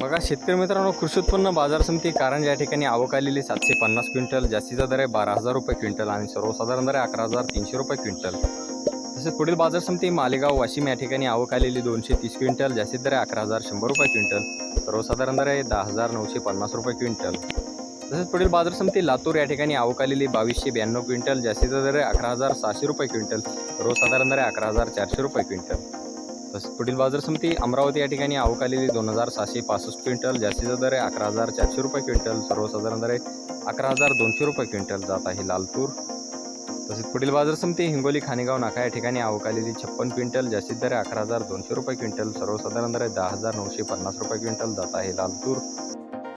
बघा शेतकरी मित्रांनो कृषी उत्पन्न बाजार समिती कारण या ठिकाणी आवक आलेली सातशे पन्नास क्विंटल जास्तीचा दर आहे बारा हजार रुपये क्विंटल आणि सर्वसाधारण दर आहे अकरा हजार तीनशे रुपये क्विंटल. तसेच पुढील बाजार समिती मालेगाव वाशिम या ठिकाणी आवक आलेली दोनशे तीस क्विंटल जास्तीत दर आहे अकरा हजार शंभर रुपये क्विंटल. सर्वसाधारण दर आहे दहा हजार नऊशे पन्नास रुपये क्विंटल. तसेच पुढील बाजार समिती लातूर या ठिकाणी आवक आलेली बावीसशे ब्याण्णव क्विंटल जास्तीचा दर आहे अकरा हजार सहाशे रुपये क्विंटल. सर्वसाधारण दर आहे अकरा हजार चारशे रुपये क्विंटल. पुढील बाजार समिती अमरावती या ठिकाणी आवक आलेली दोन हजार सहाशे पासष्ट क्विंटल जास्तीचा दर आहे अकरा हजार चारशे रुपये क्विंटल सर्वसाधारण दर आहे अकरा हजार दोनशे रुपये क्विंटल जात आहे लालतूर तसेच पुढील बाजार समिती हिंगोली खानेगाव नाका या ठिकाणी आवक आलेली छप्पन क्विंटल जास्तीत दर आहे अकरा हजार दोनशे रुपये क्विंटल सर्वसाधारण दर आहे दहा हजार नऊशे पन्नास रुपये क्विंटल जात आहे लालतूर